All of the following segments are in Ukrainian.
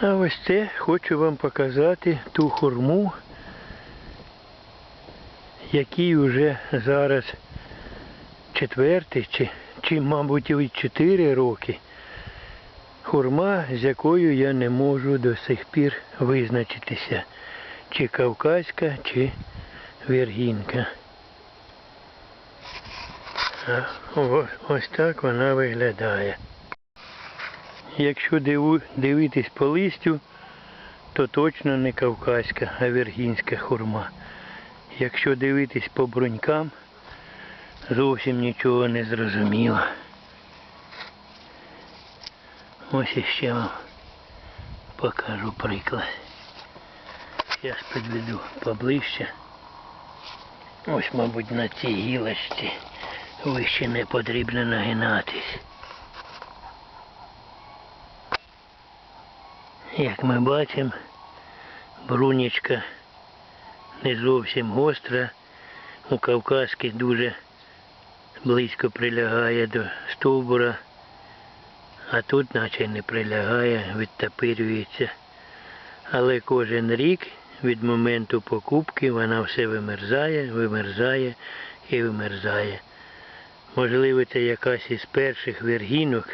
А ось це хочу вам показати ту хурму, який вже зараз четвертий чи, чи мабуть, і чотири роки. Хурма, з якою я не можу до сих пір визначитися, чи кавказька, чи вергінка. А ось так вона виглядає. Якщо дивитись по листю, то точно не кавказька, а вергінська хурма. Якщо дивитись по брунькам, зовсім нічого не зрозуміло. Ось іще вам покажу приклад. Зараз підведу поближче. Ось, мабуть, на цій гілочці вище не потрібно нагинатись. Як ми бачимо, брунічка не зовсім гостра, у Кавказських дуже близько прилягає до стовбура, а тут наче не прилягає, відтапирюється. Але кожен рік від моменту покупки вона все вимерзає, вимерзає і вимерзає. Можливо, це якась із перших вергінок,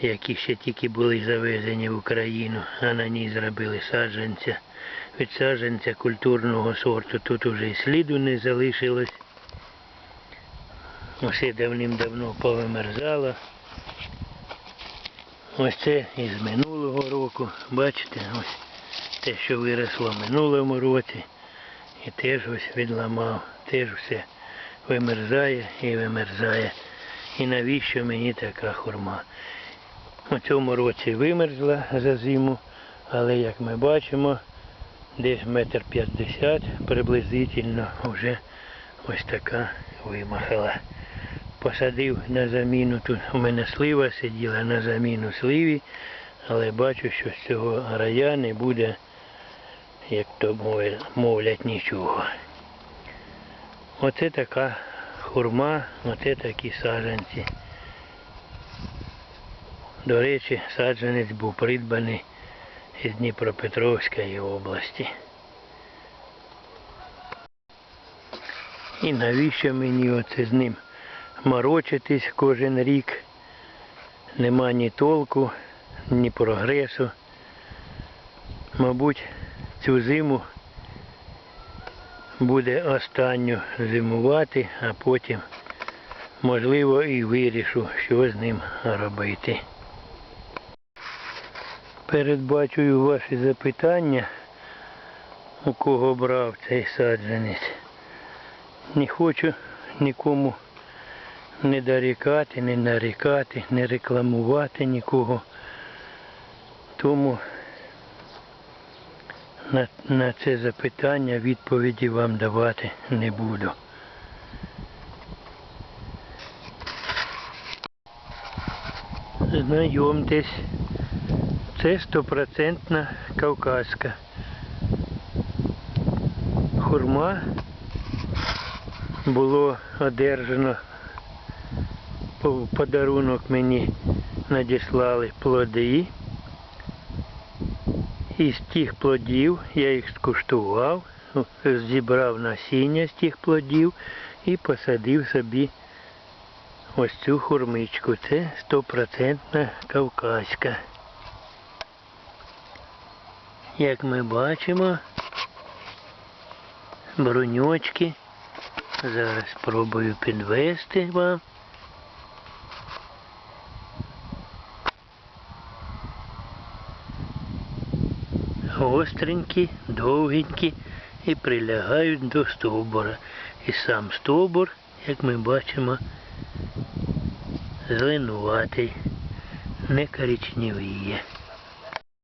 які ще тільки були завезені в Україну, а на ній зробили саджанця. Від саджанця культурного сорту тут уже і сліду не залишилось. Усе давним-давно повимерзало. Ось це із минулого року. Бачите, ось те, що виросло в минулому році. І теж ось відламав. Теж все вимерзає і вимерзає. І навіщо мені така хурма? У цьому році вимерзла за зиму, але як ми бачимо, десь метр п'ятдесят приблизительно вже ось така вимахала. Посадив на заміну, тут у мене слива сиділа на заміну сливі, але бачу, що з цього рая не буде, як то мовлять- нічого. Оце така хурма, оце такі саджанці. До речі, саджанець був придбаний із Дніпропетровської області. І навіщо мені оце з ним морочитись кожен рік? Нема ні толку, ні прогресу. Мабуть, цю зиму буде останню зимувати, а потім, можливо, і вирішу, що з ним робити. Передбачую ваші запитання, у кого брав цей саджанець. Не хочу нікому не дорікати, не нарікати, не рекламувати нікого. Тому на, на це запитання відповіді вам давати не буду. Знайомтесь, це стопроцентна кавказька. Хурма було одержано подарунок мені надіслали плоди. Із тих плодів я їх скуштував, зібрав насіння з тих плодів і посадив собі ось цю хурмичку. Це стопроцентна кавказька. Як ми бачимо, броньочки. Зараз спробую підвести вам. Гостренькі, довгенькі і прилягають до стовбура. І сам стовбур, як ми бачимо, зеленуватий, не коричневіє.